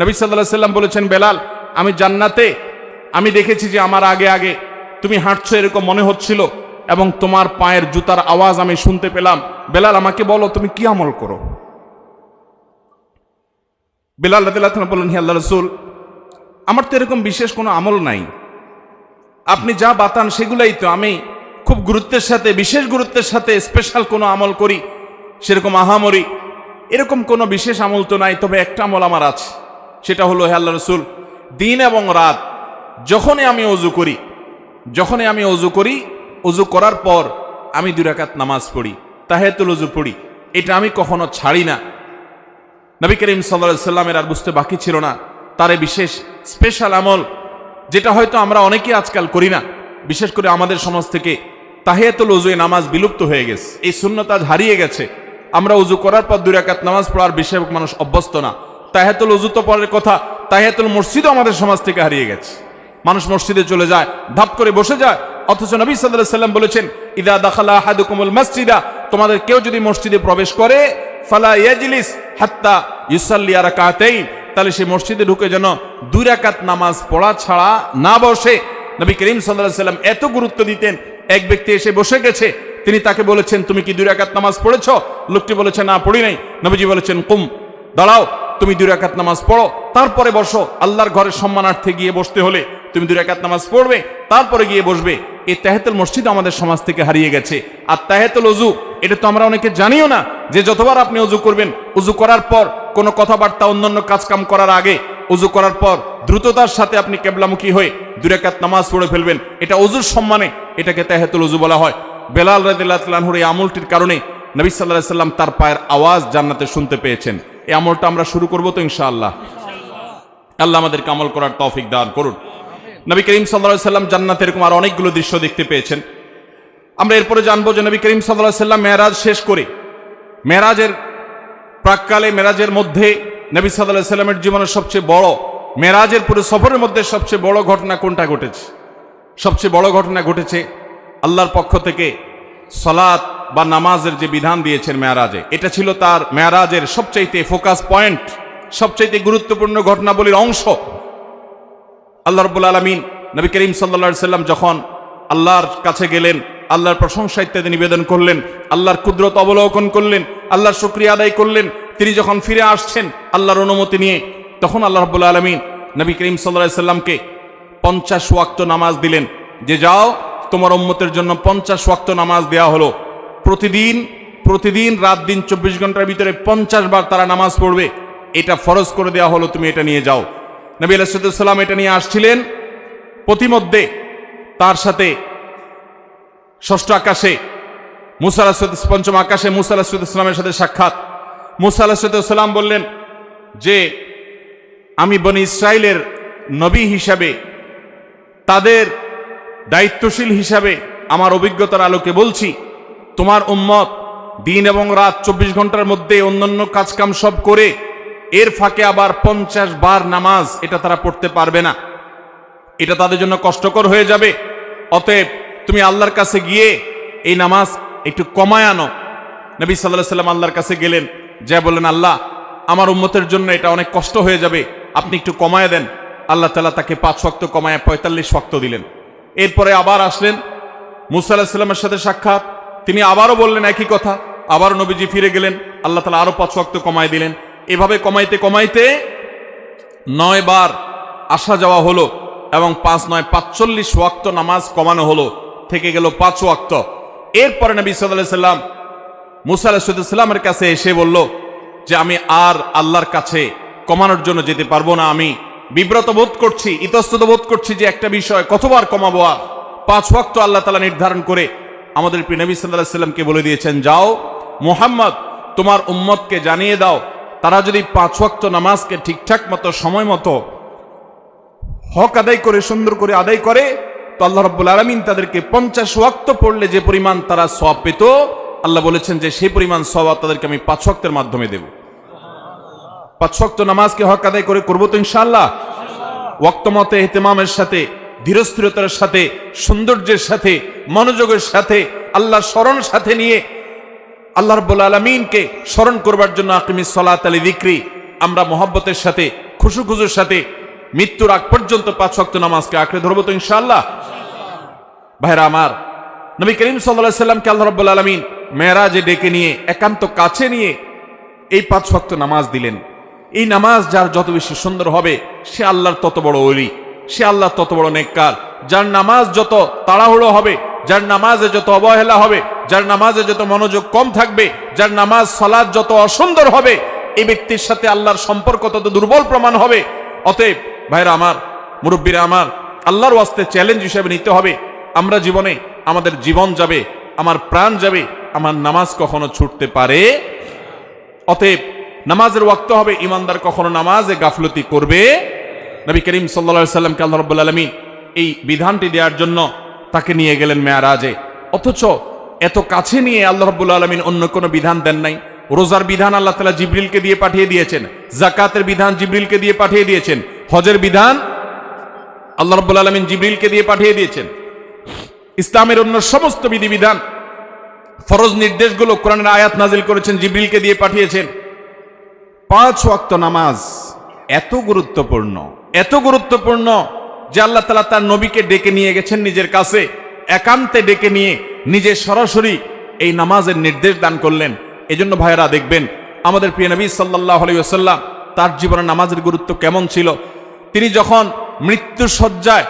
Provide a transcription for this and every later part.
নবী সাল্লাহ সাল্লাম বলেছেন, বেলাল, আমি জান্নাতে, আমি দেখেছি যে আমার আগে আগে তুমি হাঁটছো এরকম মনে হচ্ছিল এবং তোমার পায়ের জুতার আওয়াজ আমি শুনতে পেলাম। বেলাল, আমাকে বলো, তুমি কি আমল করো? বেলাল রাদিল্লাহ বললেন, হি আল্লাহ রসুল, আমার তো এরকম বিশেষ কোনো আমল নাই। আপনি যা বাতান সেগুলাই তো আমি খুব গুরুত্বের সাথে, বিশেষ গুরুত্বের সাথে স্পেশাল কোনো আমল করি, সেরকম আহামরি, এরকম কোনো বিশেষ আমল তো নাই, তবে একটা আমল আমার আছে। সেটা হলো হে আল্লাহ রসুল, দিন এবং রাত, যখনই আমি অজু করি, যখনই আমি অজু করি, অজু করার পর আমি দুরাকাত নামাজ পড়ি তাহেতুল অজু পড়ি। এটা আমি কখনো ছাড়ি না। নবী করিম সাল্লা সাল্লামের আর বুঝতে বাকি ছিল না। তারে বিশেষ স্পেশাল আমল, যেটা হয়তো আমরা অনেকে আজকাল করি না। বিশেষ করে আমাদের সমাজ থেকে তাহিয়াতুল উজুয়ে নামাজ বিলুপ্ত হয়ে গেছে। এই শূন্যতা হারিয়ে গেছে। আমরা উজু করার পর দুই রাকাত নামাজ পড়ার বেশিরভাগ মানুষ অভ্যস্ত না। তাহিয়াতুল উজু তো পরের কথা, তাহিয়াতুল মসজিদও আমাদের সমাজ থেকে হারিয়ে গেছে। মানুষ মসজিদে চলে যায়, ধাপ করে বসে যায়, অথচ নবী সাল্লাহ সাল্লাম বলেছেন, ইদা দাখালা হাদুকুমুল মসজিদা তোমাদের কেউ যদি মসজিদে প্রবেশ করে, ফালা ইয়াজলিস হাত্তা ইউসাল্লি রাকাতাইন তাহলে সে মসজিদে ঢুকে যেন দুই রাকাত নামাজ পড়া ছাড়া না বসে। নবী করিম সাল্লাল্লাহু সাল্লাম এত গুরুত্ব দিতেন, এক ব্যক্তি এসে বসে গেছে, তিনি তাকে বলেছেন, তুমি কি দুই রাকাত নামাজ পড়েছ? লোকটি বলেছে, না, পড়ি নাই। নবীজি বলেছেন, কুম, দাঁড়াও। তুমি দুই রাকাত নামাজ পড়ো, তারপরে বসো। আল্লাহর ঘরের সম্মানার্থে গিয়ে বসতে হলে তুমি দুই রাকাত নামাজ পড়বে, তারপরে গিয়ে বসবে। এই তাহেতুল মসজিদ আমাদের সমাজ থেকে হারিয়ে গেছে। আর তাহেতুল অজু এটা তো আমরা অনেকে জানিও না যে যতবার আপনি অজু করবেন অজু করার পর কোনো কথাবার্তা, অন্যান্য কাজকাম করার আগে অজু করার পর দ্রুততার সাথে আপনি কেবলামুখী হয়ে দুরাকাত নামাজ পড়ে ফেলবেন। এটা অজুর সম্মানে এটাকে তাহেতুল অজু বলা হয়। বেলাল রাদিল্লাহুর এই আমলটির কারণে নবী সাল্লাহ সাল্লাম তার পায়ের আওয়াজ জান্নাতে শুনতে পেয়েছেন। এই আমলটা আমরা শুরু করব তো ইনশাআল্লাহ। আল্লাহ আমাদেরকে আমল করার তৌফিক দান করুন। নবী করিম সাল্লাহ সাল্লাম জান্নাতে এরকম আর অনেকগুলো দৃশ্য দেখতে পেয়েছেন। আমরা এরপরে জানব যে নবী করিম সাল্লাহ সাল্লাম মেয়ারাজ শেষ করে মেরাজের প্রাককালে মেরাজের মধ্যে নবী সাল্লাহ সাল্লামের জীবনের সবচেয়ে বড় মেরাজের পুরো সফরের মধ্যে সবচেয়ে বড় ঘটনা কোনটা ঘটেছে? সবচেয়ে বড় ঘটনা ঘটেছে আল্লাহর পক্ষ থেকে সলাৎ বা নামাজের যে বিধান দিয়েছেন মেয়ারাজে, এটা ছিল তার মেয়ারাজের সবচাইতে ফোকাস পয়েন্ট সবচাইতে গুরুত্বপূর্ণ ঘটনাবলীর অংশ। আল্লাহ রব্বুল আলমিন নবী করিম সাল্লা সাল্লাম যখন আল্লাহর কাছে গেলেন, আল্লাহর প্রশংসা ইত্যাদি নিবেদন করলেন, আল্লাহর কুদরত অবলোকন করলেন, আল্লাহর শুক্রিয়া আদায় করলেন, তিনি যখন ফিরে আসছেন আল্লাহর অনুমতি নিয়ে, তখন আল্লাহ রব্বুল আলমিন নবী করিম সাল্লা সাল্লামকে পঞ্চাশ ওয়াক্ত নামাজ দিলেন। যে যাও, তোমার উম্মতের জন্য পঞ্চাশ ওয়াক্ত নামাজ দেওয়া হলো। প্রতিদিন প্রতিদিন রাত দিন চব্বিশ ঘণ্টার ভিতরে পঞ্চাশ বার তারা নামাজ পড়বে। এটা ফরজ করে দেওয়া হলো, তুমি এটা নিয়ে যাও। নবী আলাইসাল্লাম এটা নিয়ে আসছিলেন। প্রতিমধ্যে তার সাথে ষষ্ঠ আকাশে মুসা পঞ্চম আকাশে মুসা আলাহ ইসলামের সাথে সাক্ষাৎ। মুসা আলাহিসাল্লাম বললেন যে, আমি বনি ইসরায়েলের নবী হিসাবে, তাদের দায়িত্বশীল হিসাবে, আমার অভিজ্ঞতার আলোকে বলছি তোমার উম্মত দিন এবং রাত চব্বিশ ঘণ্টার মধ্যে অন্যান্য কাজকাম সব করে এর ফাঁকে আবার পঞ্চাশ বার নামাজ এটা তারা পড়তে পারবে না। এটা তাদের জন্য কষ্টকর হয়ে যাবে। অতএব তুমি আল্লাহর কাছে গিয়ে এই নামাজ একটু কমায় আনো। নবী সাল্লাহ সাল্লাম আল্লাহর কাছে গেলেন, যা বললেন, আল্লাহ, আমার উম্মতের জন্য এটা অনেক কষ্ট হয়ে যাবে। আপনি একটু কমায় দেন। আল্লাহ তালা তাকে পাঁচ শক্ত কমায় পঁয়তাল্লিশ শক্ত দিলেন। এরপরে আবার আসলেন, মুসা আলাহিসাল্লামের সাথে সাক্ষাৎ। তিনি আবারও বললেন, একই কথা। আবারও নবীজি ফিরে গেলেন, আল্লাহ তালা আরও পাঁচ শক্ত কমায় দিলেন। এভাবে কমাইতে কমাইতে নয় বার আসা যাওয়া হলো এবং পাঁচ নয়, পাঁচচল্লিশ ওয়াক্ত নামাজ কমানো হলো, থেকে গেল পাঁচ ওয়াক্ত। এরপরে নবী সাল্লাহ সাল্লাম মুসা আলাহিসাল্লামের কাছে এসে বলল যে, আমি আর আল্লাহর কাছে কমানোর জন্য যেতে পারব না। আমি বিব্রত বোধ করছি, ইতস্তত বোধ করছি যে একটা বিষয় কতবার কমাবো আর? পাঁচ ওয়াক্ত আল্লাহ তালা নির্ধারণ করে আমাদের প্রিয় নবী সাল্লাহ সাল্লামকে বলে দিয়েছেন, যাও, মোহাম্মদ, তোমার উম্মতকে জানিয়ে দাও। তারা যদি পাঁচ ওয়াক্ত নামাজকে ঠিকঠাক মতো, সময় মতো হক আদায় করে, সুন্দর করে আদায় করে, তো আল্লাহ রব্বুল আলমিন তাদেরকে পঞ্চাশ ওয়াক্ত পড়লে যে পরিমাণ তারা সব পেত, আল্লাহ বলেছেন যে সেই পরিমাণ সব তাদেরকে আমি পাঁচ ওয়াক্তের মাধ্যমে দেব। পাঁচ ওয়াক্ত নামাজকে হক আদায় করে করব তো ইনশাল্লাহ ওয়াক্ত মতে, এহতেমামের সাথে ধীরস্থিরতার সাথে, সৌন্দর্যের সাথে, মনোযোগের সাথে আল্লাহ স্মরণ সাথে নিয়ে আল্লাহ রব্বুল আলমিনকে স্মরণ করবার জন্য আকিমি সলাত আলী দিক্রি আমরা মোহাব্বতের সাথে খুশু খুশুর সাথে, মৃত্যুর আগ পর্যন্ত পাঁচ শক্ত নামাজকে আঁকড়ে ধরবো তো ইনশাআল্লাহ? ভাইরা আমার, নবী করিম সাল্লাহ সাল্লামকে আল্লাহ রব্বুল আলমিন মেয়েরাজে ডেকে নিয়ে, একান্ত কাছে নিয়ে এই পাঁচ শক্ত নামাজ দিলেন। এই নামাজ যার যত বেশি সুন্দর হবে, সে আল্লাহর তত বড় অলি সে আল্লাহ তত বড় নেককার। যার নামাজ যত তাড়াহুড়ো হবে, যার নামাজে যত অবহেলা হবে, যার নামাজে যত মনোযোগ কম থাকবে, যার নামাজ সালাদ যত অসুন্দর হবে, এই ব্যক্তির সাথে আল্লাহর সম্পর্ক তত দুর্বল প্রমাণ হবে। অতএব, ভাইরা আমার, মুরব্বীরা আমার, আল্লাহর ওয়াস্তে চ্যালেঞ্জ হিসেবে নিতে হবে। আমরা জীবনে আমাদের জীবন যাবে, আমার প্রাণ যাবে, আমার নামাজ কখনো ছুটতে পারে। অতএব, নামাজের ওয়াক্ত হবে, ইমানদার কখনো নামাজে গাফলতি করবে নবী করিম সাল্লা সাল্লামকে আল্লাহ রব্বুল আলমী এই বিধানটি দেওয়ার জন্য তাকে নিয়ে গেলেন মেয়ারাজে। অথচ এত কাছে নিয়ে আল্লাহ রব্বুল আলমিন অন্য কোনো বিধান দেন নাই। রোজার বিধান আল্লাহ তালা জিবরিলকে দিয়ে পাঠিয়ে দিয়েছেন। জাকাতের বিধান জিবরিলকে দিয়ে পাঠিয়ে দিয়েছেন। হজের বিধান আল্লাহ রব্বুল আলমিন জিবরিলকে দিয়ে পাঠিয়ে দিয়েছেন। ইসলামের অন্য সমস্ত বিধিবিধান, ফরজ নির্দেশগুলো কোরআনের আয়াত নাজিল করেছেন, জিবরিলকে দিয়ে পাঠিয়েছেন। পাঁচ ওয়াক্ত নামাজ এত গুরুত্বপূর্ণ। এত গুরুত্বপূর্ণ যে আল্লাহ তালা তার নবীকে ডেকে নিয়ে গেছেন নিজের কাছে, একান্তে ডেকে নিয়ে নিজে সরাসরি এই নামাজের নির্দেশ দান করলেন। এজন্য ভাইয়েরা দেখবেন, আমাদের প্রিয় নবী সাল্লাহ আলাইসাল্লাম তার জীবনে নামাজের গুরুত্ব কেমন ছিল। তিনি যখন মৃত্যু সজ্জায়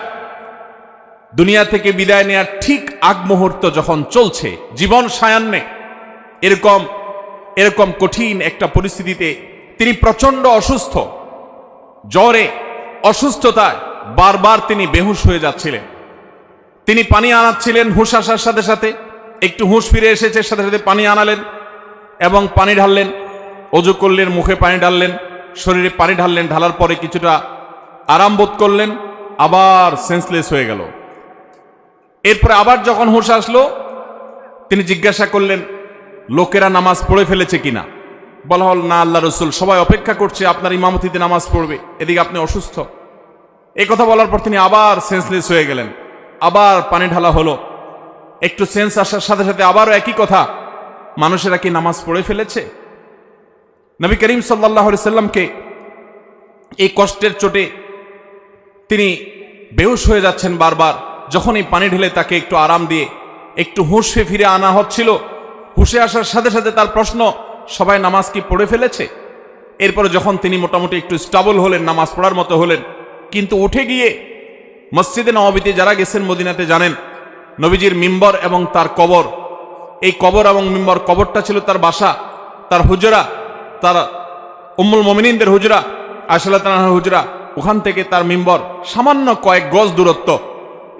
দুনিয়া থেকে বিদায় নেয়ার ঠিক আগ মুহূর্ত যখন চলছে, জীবন সায়ান্নে, এরকম এরকম কঠিন একটা পরিস্থিতিতে তিনি প্রচণ্ড অসুস্থ, জ্বরে অসুস্থতায় বারবার তিনি বেহুশ হয়ে যাচ্ছিলেন। তিনি পানি আনাচ্ছিলেন হুঁশ আসার সাথে সাথে, একটু হুঁশ ফিরে এসেছে, সাথে সাথে পানি আনালেন এবং পানি ঢাললেন, অজু করলেন, মুখে পানি ঢাললেন, শরীরে পানি ঢাললেন, ঢালার পরে কিছুটা আরাম বোধ করলেন, আবার সেন্সলেস হয়ে গেল। এরপরে আবার যখন হুঁশ আসলো, তিনি জিজ্ঞাসা করলেন, লোকেরা নামাজ পড়ে ফেলেছে কিনা? বলা হল, না, আল্লাহ রসুল, সবাই অপেক্ষা করছে, আপনার ইমামতিতে নামাজ পড়বে, এদিকে আপনি অসুস্থ। এই কথা বলার পর তিনি আবার সেন্সলেস হয়ে গেলেন। আবার পানি ঢালা হলো। একটু সেন্স আসার সাথে সাথে আবারও একই কথা, মানুষেরা কি নামাজ পড়ে ফেলেছে? নবী করিম সাল্লাহ সাল্লামকে এই কষ্টের চোটে তিনি বেহুশ হয়ে যাচ্ছেন বারবার। যখন এই পানি ঢেলে তাকে একটু আরাম দিয়ে, একটু হুঁশে ফিরে আনা হচ্ছিল, হুঁশে আসার সাথে সাথে তার প্রশ্ন সবাই নামাজ কি পড়ে ফেলেছে? এরপরে যখন তিনি মোটামুটি একটু স্টাবল হলেন, নামাজ পড়ার মতো হলেন, কিন্তু উঠে গিয়ে মসজিদে নবাবিতে যারা গেছেন মদিনাতে জানেন, নবীজির মিম্বর এবং তার কবর। এই কবর এবং মিম্বর কবরটা ছিল তার বাসা, তার হুজরা, তার উম্মুল মমিনিনদের হুজরা তালার হুজরা, ওখান থেকে তার মিম্বর, সামান্য কয়েক গজ দূরত্ব।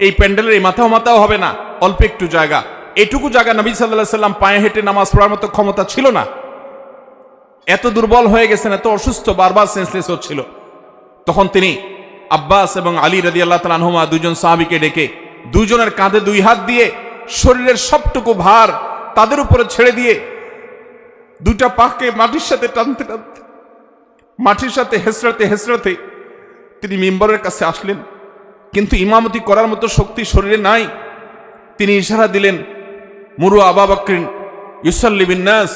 এই প্যান্ডেলের এই মাথাও মাথাও হবে না, অল্প একটু জায়গা। এটুকু জায়গা নবী সাল্লাহ সাল্লাম পায়ে হেঁটে নামাজ পড়ার মতো ক্ষমতা ছিল না। এত দুর্বল হয়ে গেছেন, এত অসুস্থ, বারবার সেন্সলেস হচ্ছিল। তখন তিনি আব্বাস এবং আলী রাদি আল্লাহ তালানহুমা দুজন সাহাবিকে ডেকে দুজনের কাঁধে দুই হাত দিয়ে শরীরের সবটুকু ভার তাদের উপরে ছেড়ে দিয়ে দুটা পাকে মাটির সাথে টানতে টানতে, মাটির সাথে হেসড়াতে হেসড়াতে তিনি মেম্বরের কাছে আসলেন। কিন্তু ইমামতি করার মতো শক্তি শরীরে নাই। তিনি ইশারা দিলেন, মুরু আবা বাকরিন, ইউসাল্লি বিন্যাস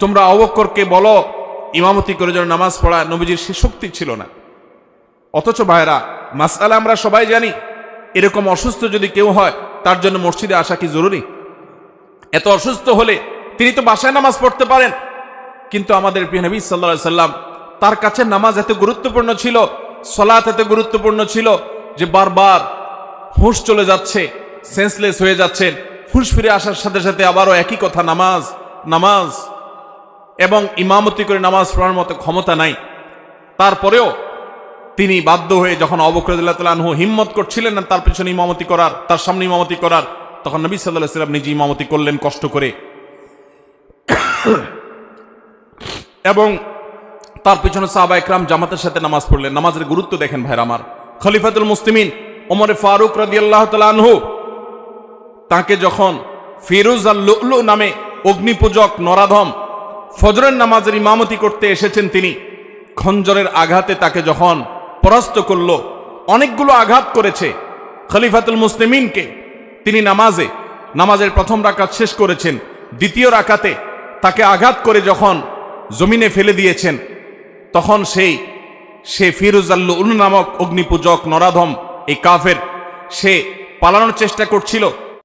তোমরা অবক্করকে বলো, ইমামতি করে যেন নামাজ পড়া নবীজির সে শক্তি ছিল না। অথচ ভাইরা মাসালা আমরা সবাই জানি, এরকম অসুস্থ যদি কেউ হয়, তার জন্য মসজিদে আসা কি জরুরি? এত অসুস্থ হলে তিনি তো বাসায় নামাজ পড়তে পারেন। কিন্তু আমাদের প্রিয় নবী সাল্লা সাল্লাম তার কাছে নামাজ এত গুরুত্বপূর্ণ ছিল, সলাৎ এত গুরুত্বপূর্ণ ছিল, যে বারবার হুঁশ চলে যাচ্ছে সেন্সলেস হয়ে যাচ্ছেন। হুঁশ ফিরে আসার সাথে সাথে আবারও একই কথা, নামাজ নামাজ। এবং ইমামতি করে নামাজ পড়ার মতো ক্ষমতা নাই। তারপরেও তিনি বাধ্য হয়ে যখন অবকরদুল্লাহ হিম্মত করছিলেন না তার পিছনে ইমামতি করার, তার সামনে ইমামতি করার, তখন নবী সাল্লাহ সাল্লাম নিজে ইমামতি করলেন কষ্ট করে। এবং তার পিছনে সাহাবা একরাম জামাতের সাথে নামাজ পড়লেন। নামাজের গুরুত্ব দেখেন ভাইর আমার। খলিফাতুল মুসলিমিন ওমরে ফারুক রাজি আল্লাহ তালহু তাকে যখন ফিরুজ আল লুলু নামে অগ্নিপূজক নরাধম ফজরের নামাজের ইমামতি করতে এসেছেন তিনি। খঞ্জরের আঘাতে তাকে যখন পরাস্ত করল, অনেকগুলো আঘাত করেছে খলিফাতুল মুসলিমিনকে। তিনি নামাজে, নামাজের প্রথম রাকাত শেষ করেছেন, দ্বিতীয় রাকাতে তাকে আঘাত করে যখন জমিনে ফেলে দিয়েছেন, তখন সেই, সে ফিরুজ আল্লু নামক অগ্নিপূজক নরাধম, এই কাফের, সে পালানোর চেষ্টা করছিল।